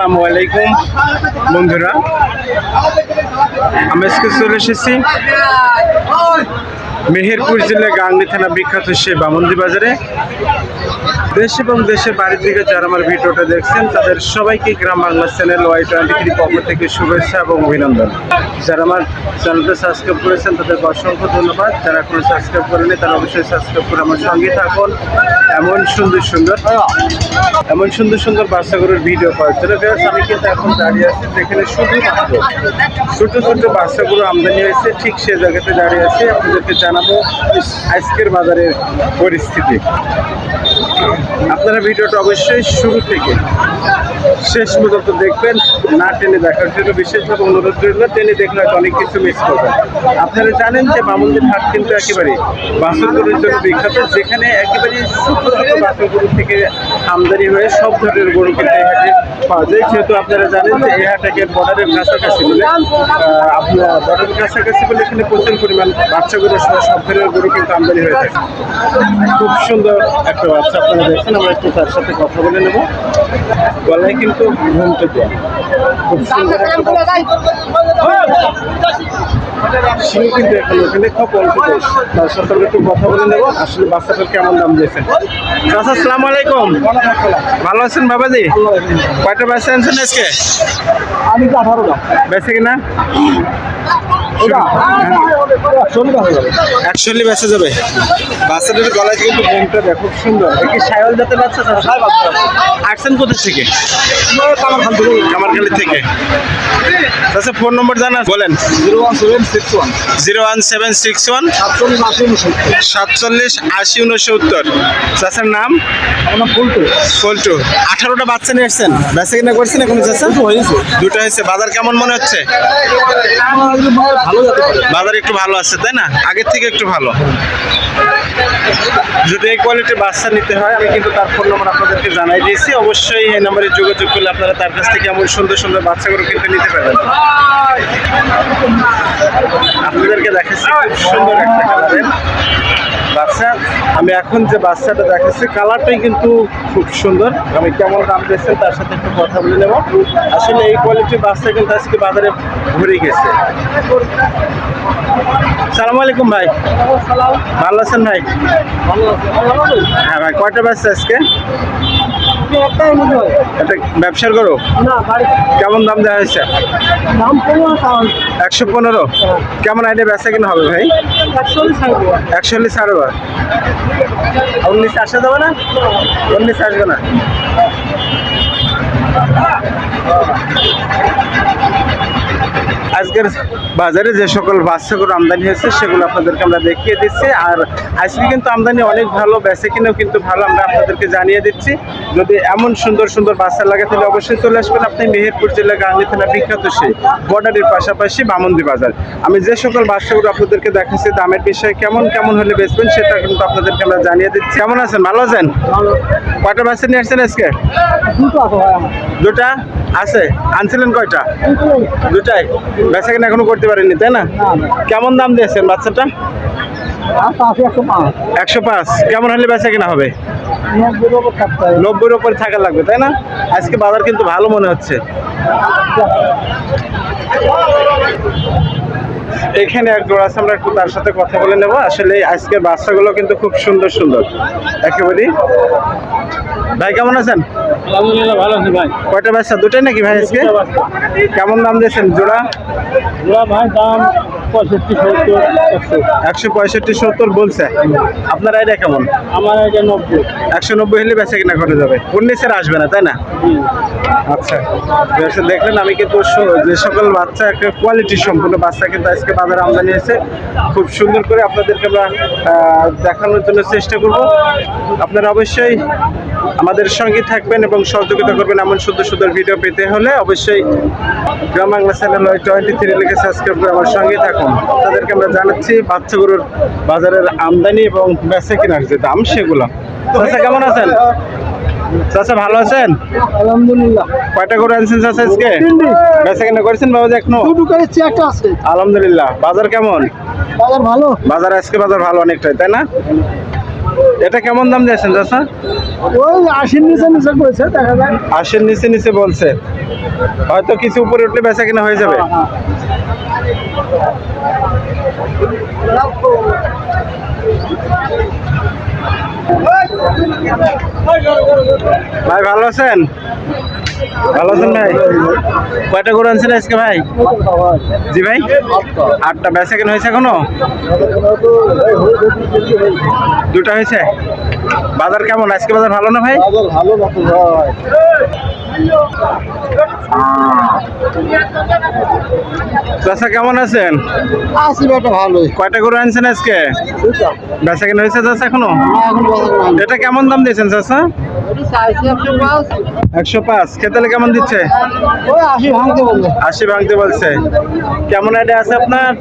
আসসালামু আলাইকুম, বন্ধুরা। আমি আজকে চলে এসেছি মেহেরপুর জেলা গাংনি থানা বিখ্যাত সে বামন্দি বাজারে। দেশ এবং দেশের বাড়ির দিকে যারা আমার ভিডিওটা দেখছেন, তাদের সবাইকে Gram Bangla channel Y twenty three পক্ষ থেকে শুভেচ্ছা এবং অভিনন্দন। যারা আমার চ্যানেলটা সাবস্ক্রাইব করেছেন, তাদেরকে অসংখ্য ধন্যবাদ। যারা এখনও সাবস্ক্রাইব করেনি তারা অবশ্যই সাবস্ক্রাইব করে আমার সঙ্গে থাকুন। এমন সুন্দর সুন্দর, এমন সুন্দর সুন্দর বাচ্চাগুলোর ভিডিও পাওয়ার জন্য। আমি কিন্তু এখন দাঁড়িয়ে আছি যেখানে শুধুমাত্র ছোট ছোট বাচ্চাগুলো আমদানি হয়েছে, ঠিক সে জায়গাতে দাঁড়িয়ে আছে। আপনাদেরকে জানাব আজকের বাজারের পরিস্থিতি। আপনারা ভিডিওটা অবশ্যই শুরু থেকে শেষ পর্যন্ত দেখবেন। না টেনে দেখার জন্য বিশেষভাবে অনুরোধ রইল, টেনে দেখলে অনেক কিছু মিস করবেন। আপনারা জানেন যে বামুনদের হাট কিন্তু একেবারে বাসনগুলোর জন্য বিখ্যাত, যেখানে একেবারে ছোট ছোট বাসনগুলো থেকে আমদানি হয়ে সব ধরনের গরু কিন্তু হাটে পাওয়া যেহেতু আপনারা জানেন যে এই হাটকে বর্ডারের কাছাকাছি বলে আপনার বর্ডারের কাছাকাছি বলে এখানে প্রচুর পরিমাণ বাচ্চা গরু সহ সব ধরনের গরু কিন্তু আমদানি হয়ে থাকে। খুব সুন্দর একটা বাচ্চা আপনারা দেখছেন, আমরা একটু তার সাথে কথা বলে নেব। গলায় কিন্তু ঘুমতে দেওয়া। খুব সুন্দর কিন্তু এখন ওখানে খুব অল্প তার সাথে একটু কথা বলে নেব। আসলে বাচ্চাটার কেমন দাম দিয়েছেন? চাচা আসসালামু আলাইকুম। ভালো আছেন বাবাজি? কয়টা বাচ্চা আনছেন আজকে? আমি তো আঠারোটা বেছে কিনা? যাবে। বেঁচে গলায় কিন্তু সুন্দর। এ কি সায়ল জাতের বাচ্চা চাচা আসছেন কোথা থেকে? কামারখালি থেকে। আচ্ছা ফোন নম্বর জানা বলেন। Zero one seven six one. Zero one seven six one সাতচল্লিশ আশি উনসত্তর। চাচার নাম? পল্টু আঠারোটা বাচ্চা নিয়ে এসছেন বেচা কিনা করছেন এখন হয়েছে। দুটো হয়েছে। বাজার কেমন মনে হচ্ছে? বাজার একটু ভালো আছে, তাই না? আগের থেকে একটু ভালো। যদি এই কোয়ালিটির বাচ্চা নিতে হয়, আমি কিন্তু তার ফোন নম্বর আপনাদেরকে জানাই দিয়েছি। অবশ্যই এই নম্বরে যোগাযোগ করলে আপনারা তার কাছ থেকে এমন সুন্দর সুন্দর বাচ্চাগুলো কিনতে নিতে পারবেন। আপনাদেরকে দেখাচ্ছি, খুব সুন্দর একটা কালারের বাচ্চা। আমি এখন যে বাচ্চাটা দেখাচ্ছি, কালারটাই কিন্তু খুব সুন্দর। আমি কেমন দাম দিয়েছেন তার সাথে একটু কথা বলে নেব। আসলে এই কোয়ালিটির বাচ্চা কিন্তু আজকে বাজারে ঘুরে গেছে। সালাম আলাইকুম ভাই। ভালো আছেন ভাই? হ্যাঁ ভাই, কয়টা বাচ্চা আজকে? এটা ব্যবসার করো কেমন দাম দেওয়া হয়েছে? দাম একশো পনেরো? কেমন আইডিয়া ব্যবসা কিনা হবে ভাই? একশো চল্লিশ ছাড়ো উনিশ আসা যাবে না? উনিশ আসবে না? আজকের বাজারে যে সকল বাচ্চাগুলো আমদানি হয়েছে সেগুলো আপনাদেরকে আমরা দেখিয়ে দিচ্ছি। আর আজকে কিন্তু আমদানি অনেক ভালো বেচে কিনেও কিন্তু ভালো আমরা আপনাদেরকে জানিয়ে দিচ্ছি। যদি এমন সুন্দর সুন্দর বাচ্চা লাগে তাহলে অবশ্যই চলে আসবেন আপনি মেহেরপুর জেলা গাঙ্গি থানা বিখ্যাত সেই বর্ডারের পাশাপাশি বামন্দি বাজার। আমি যে সকল বাচ্চাগুলো আপনাদেরকে দেখাচ্ছি দামের বিষয়ে কেমন কেমন হলে বেচবেন সেটা কিন্তু আপনাদেরকে আমরা জানিয়ে দিচ্ছি। কেমন আছেন? ভালো আছেন? কয়টা বাচ্চা নিয়ে আসছেন আজকে? দুটা? আছে? আনছিলেন কয়টা? দুটাই। বেচা কিনা এখনও করতে পারেননি তাই না? কেমন দাম দিয়েছেন বাচ্চাটা? একশো পাঁচ। কেমন হলে বেচা কিনা হবে? ওপর নব্বইয়ের উপরে থাকা লাগবে তাই না? আজকে বাজার কিন্তু ভালো মনে হচ্ছে। এখানে এক জোড়া আছে আমরা একটু তার সাথে কথা বলে নেব। আসলে আজকের বাচ্চাগুলো কিন্তু খুব সুন্দর সুন্দর। একেবারেই। ভাই কেমন আছেন? আলহামদুলিল্লাহ ভালো আছি ভাই। কয়টা বাচ্চা? দুটাই নাকি ভাই আজকে? কেমন দাম দিয়েছেন? জোড়া? ওরা ভাই দাম পঁয়ষট্টি সত্তর একশো। পঁয়ষট্টি সত্তর বলছে। আপনার আইডিয়া কেমন? আমার নব্বই। একশো নব্বই হলে বেচা কিনা করে যাবে। উনিশের আসবে না তাই না? আচ্ছা। দেখলেন আমি কিন্তু যে সকল বাচ্চা একটা কোয়ালিটি সম্পূর্ণ বাচ্চা কিন্তু আজকে বাজারে আমদানি হয়েছে। খুব সুন্দর করে আপনাদেরকে আমরা দেখানোর জন্য চেষ্টা করব। আপনারা অবশ্যই আমাদের সঙ্গে থাকবেন এবং সহযোগিতা করবেন এমন সুন্দর সুন্দর ভিডিও পেতে হলে অবশ্যই Gram Bangla channel twenty three লিখে সাবস্ক্রাইব করে আমার সঙ্গে থাকুন। তাদেরকে আমরা জানাচ্ছি বাচ্চা গরুর বাজারের আমদানি এবং বেচা কেনার যে দাম সেগুলো। চাচা কেমন আছেন? চাচা ভালো আছেন? আলহামদুলিল্লাহ। কয়টা করে আনছেন চাচা আজকে। বেচা কেনা করেছেন বাবা এখনও? দুটো করেছি একটা আছে আলহামদুলিল্লাহ। বাজার কেমন? বাজার ভালো। বাজার আজকে বাজার ভালো অনেকটাই তাই না? এটা কেমন দাম দিয়েছেন চাচা? ওই আশির নিচে নিচে বলছে দেখা যায় আশির নিচে নিচে বলছে। হয়তো কিছু উপরে উঠলে বেচা কিনা হয়ে যাবে। ভাই ভালো আছেন? ভালো আছেন ভাই? কয়টা গরু আনছেন আজকে ভাই? জি ভাই আটটা বেচা কেন হয়েছে এখনও? দুটা হয়েছে? বাজার কেমন? আজকে বাজার ভালো না ভাই? ভালো চাষা কেমন আছেন? আশি বেটা ভালোই। কয়টা গরু আনছেন আজকে? বেচা কেন হয়েছে চাষা এখনও? এটা কেমন দাম দিয়েছেন চাষা? একশো পাঁচ। খেতালে কেমন দিচ্ছে? আশি ভাঙতে বলছে। কেমন আইডিয়া আছে আপনার?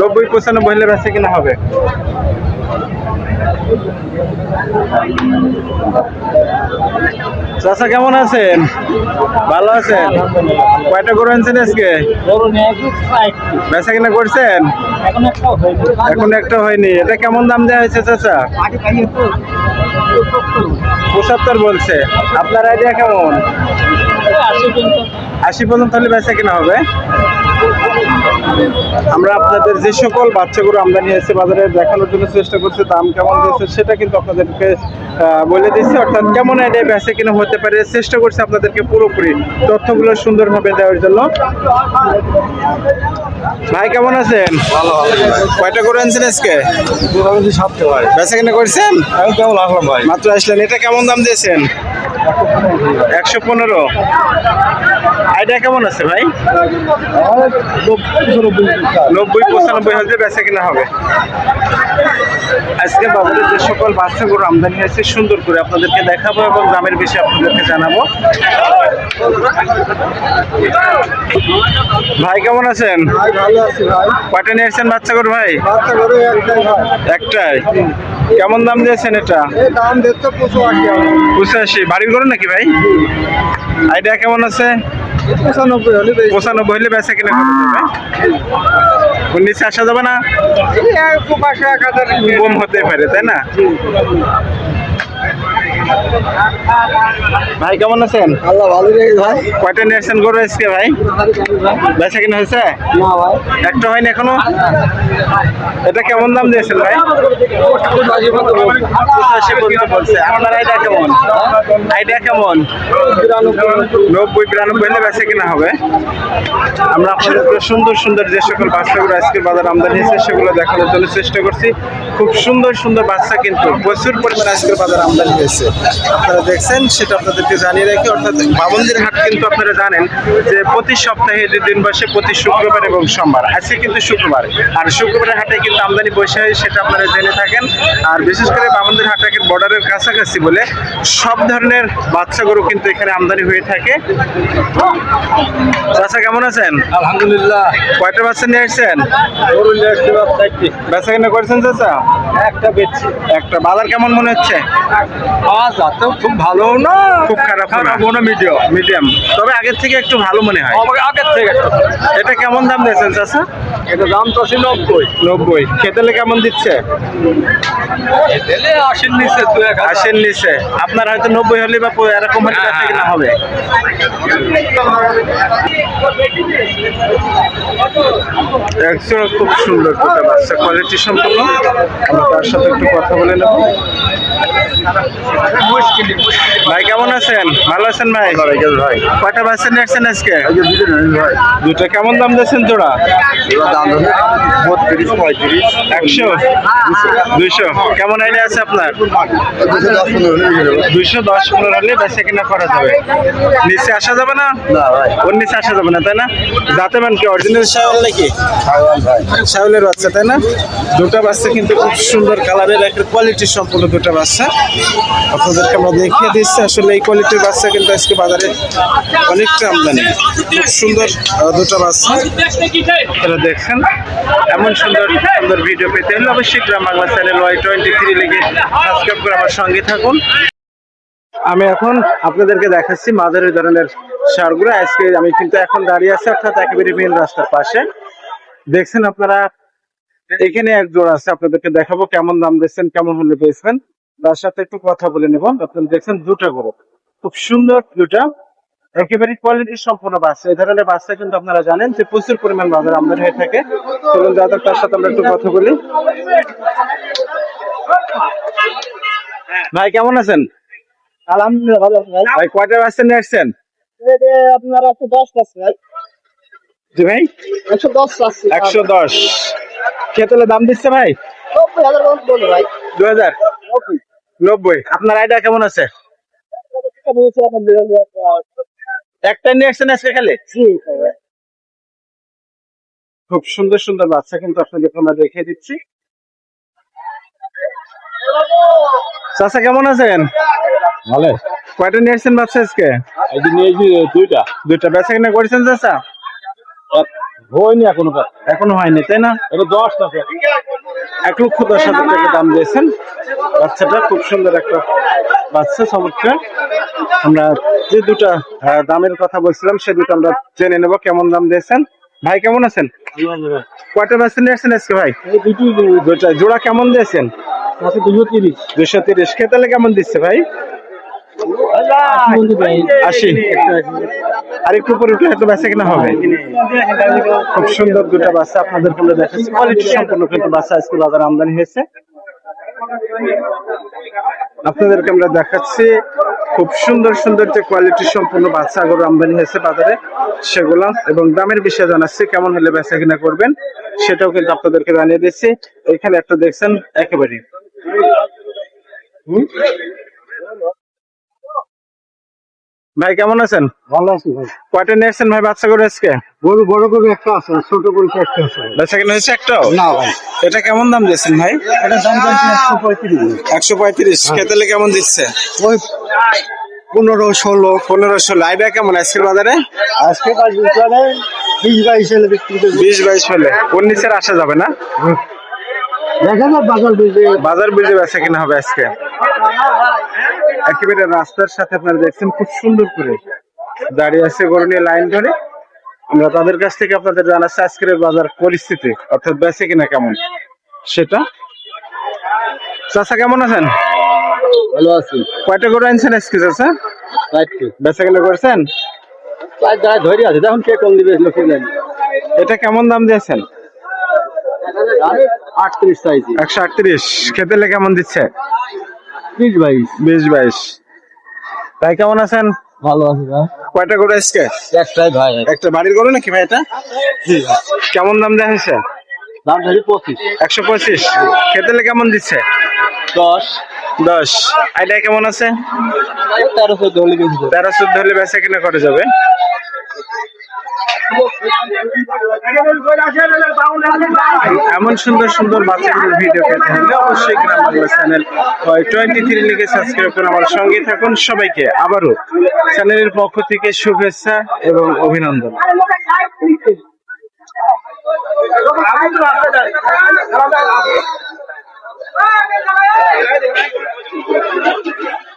নব্বই পঁচানব্বই হলে বেচা কিনা হবে। চাচা কেমন আছেন? ভালো আছেন? কয়টা গরু আনছেন আজকে? বেচা কিনা করছেন? এখন একটা হয়নি। এটা কেমন দাম দেওয়া হয়েছে চাচা? আগে পঁচাত্তর বলছে। আপনার আইডিয়া কেমন? আশি পর্যন্ত। আশি পর্যন্ত হলে বেচা কিনা হবে? আমরা আপনাদের যে সকল বাচ্চাগুলো আমদানি হয়েছে বাজারে দেখানোর জন্য চেষ্টা করছি দাম কেমন দিয়েছে সেটা কিন্তু আপনাদেরকে বলে দিচ্ছি। অর্থাৎ কেমন আইডিয়া বেচা কিনা হতে পারে চেষ্টা করছি আপনাদেরকে পুরোপুরি তথ্যগুলো সুন্দরভাবে দেওয়ার জন্য। ভাই কেমন আছেন? কয়টা করে আনছেন আজকে? সাতটা ভাই। বেচা কিনা করছেন? আমি কেমন আসলাম ভাই? মাত্র আসলেন। এটা কেমন দাম দিয়েছেন? একশো পনেরো। আইডিয়া কেমন আছে ভাই? নব্বই পঁচানব্বই হাজার বেচা কিনা হবে। আজকে বাজারে যে সকল বাচ্চাগুলো আমদানি হয়েছে সুন্দর করে আপনাদেরকে দেখাবো এবং দামের বিষয়ে আপনাদেরকে জানাব। ভাই কেমন আছেন? কয়টা নিয়ে এসেছেন বাচ্চাগুলো ভাই। একটাই? কেমন দাম দিয়েছেন এটা? দাম দেখতে পঁচাশি। বাড়ির গরু নাকি ভাই? আইডিয়া কেমন আছে? পঁচানব্বই হলে পঁচানব্বই হলে বেচা কিনা করা যাবে। আসা যাবে না? কম হতে পারে তাই না? ভাই কেমন আছেন? আল্লাহ ভালো রে ভাই। কয়টা আসছেন গরু আজকে ভাই? বেচা কিনা হয়েছে? না ভাই। একটা হয়নি এখনও? এটা কেমন দাম দিয়েছেন ভাই? বলছে। আপনার আইডিয়া কেমন? আইডিয়া কেমন? নব্বই বিরানব্বই হলে বেচা কিনা হবে। আমরা আপনাদেরকে সুন্দর সুন্দর যে সকল বাচ্চাগুলো আজকের বাজার আমদানি হয়েছে সেগুলো দেখানোর জন্য চেষ্টা করছি। খুব সুন্দর সুন্দর বাচ্চা কিন্তু প্রচুর পরিমাণে আজকের বাজার আমদানি হয়েছে। আপনারা দেখছেন সেটা আপনাদেরকে জানিয়ে রাখি অর্থাৎ বাবন্দির হাট কিন্তু আপনারা জানেন যে প্রতি সপ্তাহে যে দিন বসে প্রতি শুক্রবার এবং সোমবার আজকে কিন্তু শুক্রবার। আর শুক্রবারের হাটে কিন্তু আমদানি বসে হয় সেটা আপনারা জেনে থাকেন। আর বিশেষ করে বাবন্দির হাটাকের বর্ডারের কাছাকাছি বলে সব ধরনের বাচ্চা গরু কিন্তু এখানে আমদানি হয়ে থাকে। চাচা কেমন আছেন? আলহামদুলিল্লাহ। কয়টা বাচ্চা নিয়ে আসছেন? বেচা কিনা করেছেন চাচা? একটা বেচছি। একটা। বাজার কেমন মনে হচ্ছে? খুব ভালো না? খুব খারাপ খারাপও না মিডিয়াম মিডিয়াম তবে আগের থেকে একটু ভালো মনে হয়। আগের থেকে এটা কেমন দাম দিয়েছেন চাচা? এটা দাম তো আছে নব্বই। নব্বই। খেতেলে কেমন দিচ্ছে? দিলে আশির নিচে। আশির নিচে। আপনার হয়তো নব্বই হলে বা এরকম হলে হ্যাঁ, বেচা কিনা হবে। একশো খুব সুন্দর দুটো বাচ্চা। কোয়ালিটি সম্পূর্ণ। আমরা তার সাথে একটু কথা বলে নেব। ভাই কেমন আছেন? ভালো আছেন ভাই? ভাই। কয়টা বাচ্চা নিয়ে আসছেন আজকে? দুটো কেমন দাম দিয়েছেন জোড়া? দাম ধরে বত্রিশ পঁয়ত্রিশ একশো দুইশো কেমন আইডিয়া আছে আপনার? দুইশো দশ পনেরো হলে বেচা কিনা করা যাবে। নিচে আসা যাবে না? না ভাই। ওর নিচে আসা যাবে না তাই না? যাতে মান কি? অরিজিনাল শাওয়াল নাকি? শাওলের বাচ্চা তাই না? দুটো বাচ্চা কিন্তু খুব সুন্দর কালারের একটা কোয়ালিটি সম্পূর্ণ দুটো বাচ্চা। আপনাদেরকে আমরা দেখিয়ে দিচ্ছি আসলে এই কোয়ালিটির বাচ্চা কিন্তু আজকে বাজারে অনেকটা আমদানি। খুব সুন্দর দুটো বাচ্চা। আপনারা দেখছেন? এমন সুন্দর সুন্দর ভিডিও পেতে হলে অবশ্যই Gram Bangla channel Y twenty three লিগে সাবস্ক্রাইব করে আমার সঙ্গে থাকুন। আমি এখন আপনাদেরকে দেখাচ্ছি মাদারের ধরনের সারগুলো। আজকে আমি কিন্তু এখন দাঁড়িয়ে আছি অর্থাৎ একেবারে মেন রাস্তার পাশে। দেখছেন আপনারা? এখানে এক জোড়া আছে, আপনাদেরকে দেখাবো কেমন দাম দিচ্ছেন, কেমন হলে পেয়েছেন তার সাথে একটু কথা বলে নেব। আপনারা দেখছেন দুটো গরু। খুব সুন্দর দুটা। একেবারে কোয়ালিটি সম্পূর্ণ বাচ্চা এই ধরনের বাচ্চা কিন্তু আপনারা জানেন যে প্রচুর পরিমাণ বাজার আমদানি হয়ে থাকে। চলুন যাদের তার সাথে আমরা একটু কথা বলি। ভাই কেমন আছেন? আলহামদুলিল্লাহ ভালো আছে ভাই। ভাই কয়টা নিয়ে আসছেন? আপনার একশো দশ আছে ভাই। জি ভাই। একশো দশ আছে একশো দশ। খেতলে দাম দিচ্ছে ভাই? নব্বই হাজার ভাই। দু হাজার? নব্বই। আপনার আইডিয়া কেমন আছে? একটা নিয়ে আসছেন আজকে খালি? খুব সুন্দর সুন্দর বাচ্চা কিন্তু আপনাদেরকে আমরা দেখিয়ে দিচ্ছি। চাচা কেমন আছেন? ভালো। কয়টা নিয়ে আসছেন বাচ্চা আজকে? দুইটা। দুইটা। বেচা কিনা করেছেন চাচা? হয়নি এখনও এখনও হয়নি তাই না? এটা দশ আছে এক লক্ষ দশ হাজার টাকা দাম দিয়েছেন। বাচ্চাটা খুব সুন্দর একটা বাচ্চা চমৎকার। আমরা যে দুটা দামের কথা বলছিলাম, সে দুটো আমরা জেনে নেব কেমন দাম দিয়েছেন। ভাই, কেমন আছেন? কয়টা বেচা নিয়েছেন আজকে ভাই? দুটা জোড়া কেমন দিয়েছেন? দুশো তিরিশ। দুশো তিরিশ খেতালে কেমন দিচ্ছে ভাই? আশি। আর একটু পরে উঠলে হয়তো বেচা কিনা হবে। খুব সুন্দর দুটা বাচ্চা আপনাদেরকে আমরা দেখাচ্ছি। কোয়ালিটি সম্পূর্ণ কিন্তু বাচ্চা আজকে বাজার আমদানি হয়েছে। আপনাদেরকে আমরা দেখাচ্ছি। খুব সুন্দর সুন্দর যে কোয়ালিটি সম্পূর্ণ বাচ্চা গরু আমদানি হয়েছে বাজারে সেগুলা এবং দামের বিষয়ে জানাচ্ছি কেমন হলে বেচা কিনা করবেন সেটাও কিন্তু আপনাদেরকে জানিয়ে দিচ্ছি। এখানে একটা দেখছেন একেবারে ভাই কেমন আছেন? ভালো আছি ভাই। কয়টা নিয়ে আসছেন ভাই বাচ্চা করে আজকে? গরু বড় গরু একটা আছে ছোট গরু একটা আছে বেচা কিনা হয়েছে একটাও? না ভাই। এটা কেমন দাম দিচ্ছেন ভাই? এটা দাম একশো পঁয়ত্রিশ। একশো পঁয়ত্রিশ। খেতেলে কেমন দিচ্ছে? ওই পনেরো ষোলো পনেরোশো লাইডা কেমন আজকের বাজারে? আজকে বিশ বাইশ হলে বিক্রি বিশ বাইশ হলে ওর নিচের আসা যাবে না? বাজার বাজার বেচা কিনা হবে আজকে। একেবারে রাস্তার সাথে আপনারা দেখছেন খুব সুন্দর করে। দাঁড়িয়ে আছে গরু নিয়ে লাইন ধরে। আমরা তাদের কাছ থেকে আপনাদের জানাচ্ছি আজকের বাজার পরিস্থিতি অর্থাৎ বেচে কিনা কেমন। সেটা? চাচা কেমন আছেন? ভালো আছি। কয়টা গরু আনছেন আজকে চাচা? বেচা কিনা করছেন? ধরে আছে দেখুন কে কম দিবে এটা কেমন দাম দিয়েছেন? আটত্রিশ চাইছি। একশো আটত্রিশ। খেতেলে কেমন দিচ্ছে? বিশ বাইশ। বিশ বাইশ। তাই কেমন আছেন? ভালো আছি ভাই। কয়টা গরু আজকে? একটাই ভাই। একটা বাড়ির গরু নাকি ভাই এটা? কেমন দাম দেওয়া হয়েছে? দাম ধরি পঁচিশ। একশো পঁচিশ। খেতেলে কেমন দিচ্ছে? দশ। দশ। আইডিয়া কেমন আছে? তেরো চোদ্দ হলে তেরো বেচা কিনা করে যাবে। এমন সুন্দর সুন্দর বাচ্চাগুলোর ভিডিও পেতে হলে অবশ্যই Gram Bangla channel twenty three লিখে সাবস্ক্রাইব করে আমার সঙ্গে থাকুন। সবাইকে আবারও চ্যানেলের পক্ষ থেকে শুভেচ্ছা এবং অভিনন্দন। Thank you. 来来来来来来来来来